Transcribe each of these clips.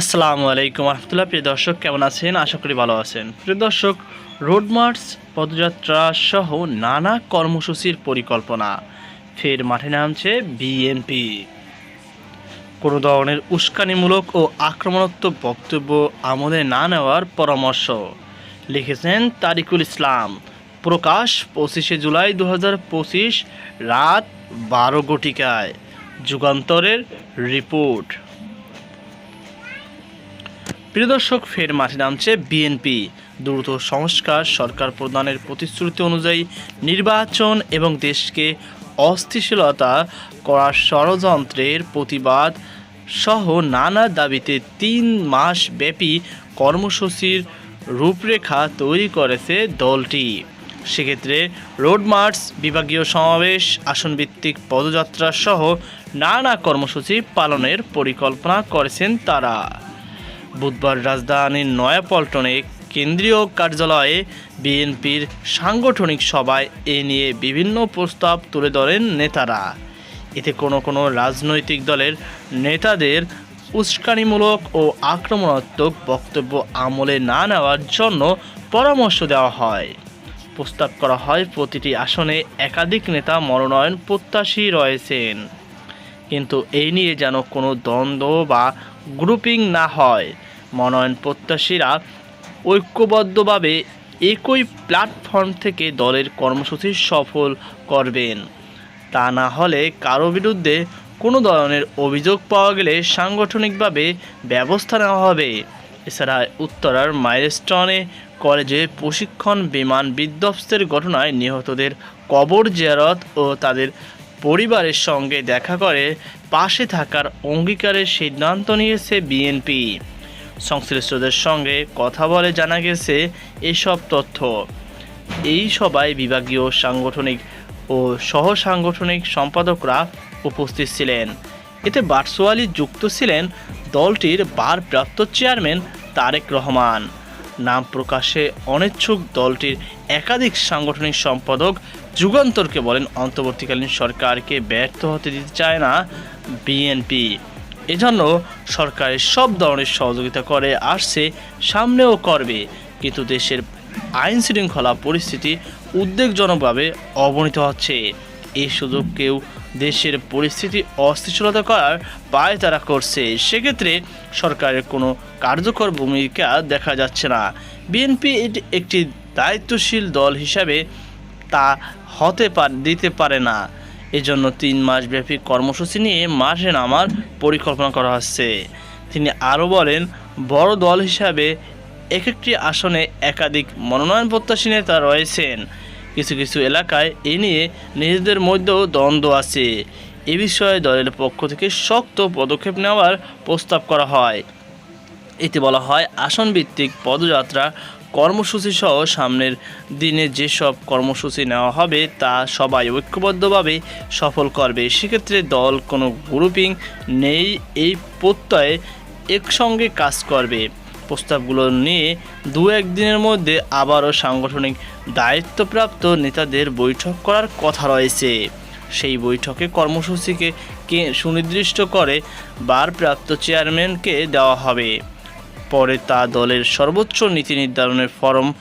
আসসালামু আলাইকুম রহমতুল্লাহ। প্রিয় দর্শক, কেমন আছেন? আশা করি ভালো আছেন। প্রিয় দর্শক, রোড মার্চ, পদযাত্রা সহ নানা কর্মসূচির পরিকল্পনা। ফের মাঠে নামছে বিএনপি। কোনো ধরনের উস্কানিমূলক ও আক্রমণাত্মক বক্তব্য আমলে না নেওয়ার পরামর্শ লিখেছেন তারিকুল ইসলাম। প্রকাশ পঁচিশে জুলাই দু রাত বারো ঘটিকায় যুগান্তরের রিপোর্ট। প্রিয় দর্শক, ফের মাঠে নামছে বিএনপি। দ্রুত সংস্কার সরকার প্রদানের প্রতিশ্রুতি অনুযায়ী নির্বাচন এবং দেশকে অস্থিতিশীলতা করার ষড়যন্ত্রের প্রতিবাদ সহ নানা দাবিতে তিন মাস ব্যাপী কর্মসূচির রূপরেখা তৈরি করেছে দলটি। সেক্ষেত্রে রোড মার্চ, বিভাগীয় সমাবেশ, আসনভিত্তিক পদযাত্রা সহ নানা কর্মসূচি পালনের পরিকল্পনা করেছেন তারা। বুধবার রাজধানীর নয়াপল্টনে কেন্দ্রীয় কার্যালয়ে বিএনপির সাংগঠনিক সভায় এ নিয়ে বিভিন্ন প্রস্তাব তুলে ধরেন নেতারা। এতে কোনো কোনো রাজনৈতিক দলের নেতাদের উস্কানিমূলক ও আক্রমণাত্মক বক্তব্য আমলে না নেওয়ার জন্য পরামর্শ দেওয়া হয়। প্রস্তাব করা হয়, প্রতিটি আসনে একাধিক নেতা মনোনয়ন প্রত্যাশী রয়েছেন। কিন্তু এই নিয়ে যেন কোনো দ্বন্দ্ব বা গ্রুপিং না হয়। মনোনয়ন প্রত্যাশীরা ঐক্যবদ্ধভাবে একই প্ল্যাটফর্ম থেকে দলের কর্মসূচি সফল করবেন। তা না হলে কারও বিরুদ্ধে কোনো ধরনের অভিযোগ পাওয়া গেলে সাংগঠনিকভাবে ব্যবস্থা নেওয়া হবে। এছাড়া উত্তরার মাইলস্টনে কলেজে প্রশিক্ষণ বিমান বিধ্বস্তের ঘটনায় নিহতদের কবর জিয়ারত ও তাদের পরিবারের সঙ্গে দেখা করে পাশে থাকার অঙ্গীকারের সিদ্ধান্ত নিয়েছে বিএনপি সংশ্লিষ্টদের সঙ্গে কথা বলে জানা গেছে এসব তথ্য। এই সভায় বিভাগীয় সাংগঠনিক ও সহ সাংগঠনিক সম্পাদকরা উপস্থিত ছিলেন। এতে ভার্চুয়ালি যুক্ত ছিলেন দলটির ভারপ্রাপ্ত চেয়ারম্যান তারেক রহমান। নাম প্রকাশে অনিচ্ছুক দলটির একাধিক সাংগঠনিক সম্পাদক যুগান্তরকে বলেন অন্তর্বর্তীকালীন সরকারকে ব্যর্থ হতে দিতে চায় না বিএনপি। এজন্য সরকারের সব ধরনের সহযোগিতা করে, আসছে, সামনেও করবে। কিন্তু দেশের আইন শৃঙ্খলা পরিস্থিতি উদ্বেগজনকভাবে অবনীত হচ্ছে। এই সুযোগ কেউ দেশের পরিস্থিতি অস্থিতিশীলতা করার পায় তারা করছে। সেক্ষেত্রে সরকারের কোনো কার্যকর ভূমিকা দেখা যাচ্ছে না। বিএনপি একটি দায়িত্বশীল দল হিসাবে তা হতে পার, দিতে পারে না। এজন্য তিন মাসব্যাপী কর্মসূচি নিয়ে মাঠে নামার পরিকল্পনা করা হচ্ছে। তিনি আরও বলেন, বড় দল হিসাবে এক একটি আসনে একাধিক মনোনয়ন প্রত্যাশী নেতা রয়েছেন। কিছু কিছু এলাকায় এ নিয়ে নিজেদের মধ্যেও দ্বন্দ্ব আছে। এ বিষয়ে দলের পক্ষ থেকে শক্ত পদক্ষেপ নেওয়ার প্রস্তাব করা হয়। এতে বলা হয়, আসনভিত্তিক পদযাত্রা কর্মসূচি সহ সামনের দিনে যেসব কর্মসূচি নেওয়া হবে তা সবাই ঐক্যবদ্ধভাবে সফল করবে। সেক্ষেত্রে দল কোনো গ্রুপিং নেই, এই প্রত্যয়ে একসঙ্গে কাজ করবে। প্রস্তাবগুলো নিয়ে দু একদিনের মধ্যে আবারও সাংগঠনিক দায়িত্বপ্রাপ্ত নেতাদের বৈঠক করার কথা রয়েছে। সেই বৈঠকে কর্মসূচিকে কে সুনির্দিষ্ট করে ভারপ্রাপ্ত চেয়ারম্যানকে দেওয়া হবে। পরে তা দলের সর্বোচ্চ নীতি নির্ধারণের ফরম,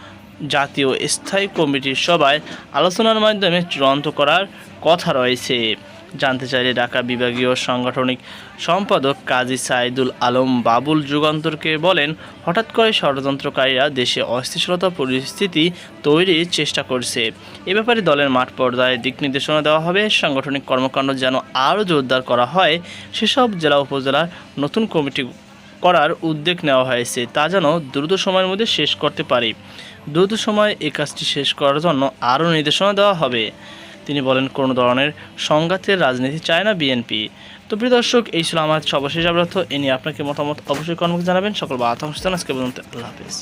জাতীয় স্থায়ী কমিটির সভায় আলোচনার মাধ্যমে চূড়ান্ত করার কথা রয়েছে। জানতে চাইলে ঢাকা বিভাগীয় সাংগঠনিক সম্পাদক কাজী সাইদুল আলম বাবুল যুগান্তরকে বলেন, হঠাৎ করে ষড়যন্ত্রকারীরা দেশে অস্থিতিশীলতা পরিস্থিতি তৈরির চেষ্টা করছে। এ ব্যাপারে দলের মাঠ পর্যায়ে দিক নির্দেশনা দেওয়া হবে। সাংগঠনিক কর্মকাণ্ড যেন আরও জোরদার করা হয়, সেসব জেলা উপজেলার নতুন কমিটি করার উদ্যোগ নেওয়া হয়েছে। তা যেন দ্রুত সময়ের মধ্যে শেষ করতে পারি। দ্রুত সময়ে এই কাজটি শেষ করার জন্য আরও নির্দেশনা দেওয়া হবে। তিনি বলেন, কোনো ধরনের সংঘাতের রাজনীতি চায় না বিএনপি। তো প্রিয় দর্শক, এই ছিল আমার সর্বশেষ আবরার্থ এ নিয়ে আপনাকে মতামত অবশ্যই কর্মকে জানাবেন। সকল বা আতঙ্ক আজকে পর্যন্ত। আল্লাহ হাফিজ।